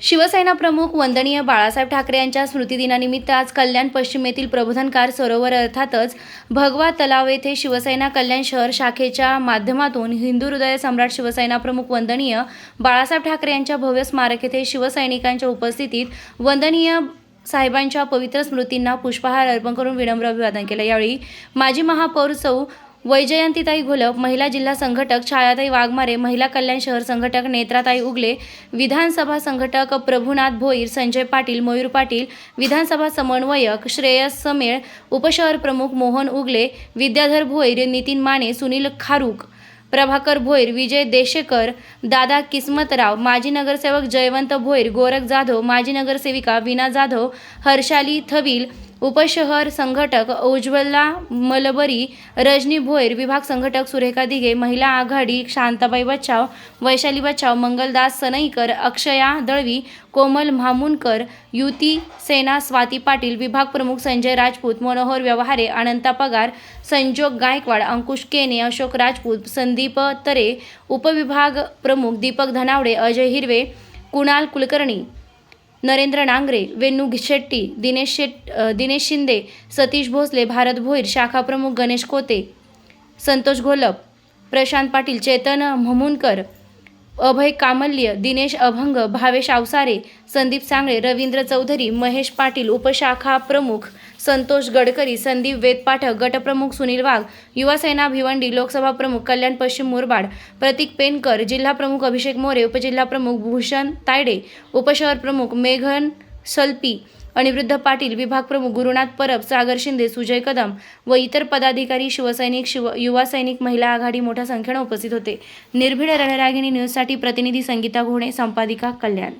शिवसेना प्रमुख वंदनीय बाळासाहेब ठाकरे यांच्या स्मृतिदिनानिमित्त आज कल्याण पश्चिमेतील प्रबोधनकार सरोवर अर्थातच भगवा तलाव येथे शिवसेना कल्याण शहर शाखेच्या माध्यमातून हिंदू हृदय सम्राट शिवसेना प्रमुख वंदनीय बाळासाहेब ठाकरे यांच्या भव्य स्मारक येथे शिवसैनिकांच्या उपस्थितीत वंदनीय साहेबांच्या पवित्र स्मृतींना पुष्पहार अर्पण करून विनम्र अभिवादन केलं. यावेळी माजी महापौर सौ वैजयंतीताई घोलप महिला जिल्हा संघटक छायाताई वाघमारे महिला कल्याण शहर संघटक नेत्राताई उगले विधानसभा संघटक प्रभुनाथ भोईर संजय पाटील मयूर पाटील विधानसभा समन्वयक श्रेयस समेळ उपशहर प्रमुख मोहन उगले विद्याधर भोईर नितीन माने सुनील खारूक प्रभाकर भोईर विजय देशेकर दादा किस्मतराव माजी नगरसेवक जयवंत भोईर गोरख जाधव माजी नगरसेविका विना जाधव हर्षाली थविल उपशहर संघटक उज्ज्वला मलबरी रजनी भोयर विभाग संघटक सुरेखा दिघे महिला आघाडी शांताबाई बच्चाव वैशाली बच्चाव मंगलदास सनईकर अक्षया दळवी कोमल म्हामुनकर युती सेना स्वाती पाटील विभाग प्रमुख संजय राजपूत मनोहर व्यवहारे अनंता पगार संजोग गायकवाड अंकुश केने अशोक राजपूत संदीप तरे उपविभाग प्रमुख दीपक धनावडे अजय हिरवे कुणाल कुलकर्णी नरेंद्र नांगरे वेणू शेट्टी दिनेश शेट दिनेश शिंदे सतीश भोसले भारत भोईर शाखा प्रमुख गणेश कोते संतोष घोलप प्रशांत पाटील चेतन म्हमुनकर अभय कामल्य दिनेश अभंग भावेश अवसारे संदीप सांगळे रवींद्र चौधरी महेश पाटील उपशाखा प्रमुख संतोष गडकरी संदीप वेदपाठक गटप्रमुख सुनील वाघ युवासेना भिवंडी लोकसभा प्रमुख कल्याण पश्चिम मुरबाड प्रतीक पेनकर जिल्हा प्रमुख अभिषेक मोरे उपजिल्हा प्रमुख भूषण तायडे उपशहर प्रमुख मेघन सल्पी अनिरुद्ध पाटील विभाग प्रमुख गुरुनाथ परब सागर शिंदे सुजय कदम व इतर पदाधिकारी शिवसैनिक शिव युवा सैनिक महिला आघाडी मोठ्या संख्येनं उपस्थित होते. निर्भीड रणरागिणी न्यूजसाठी प्रतिनिधी संगीता घोणे संपादिका कल्याण.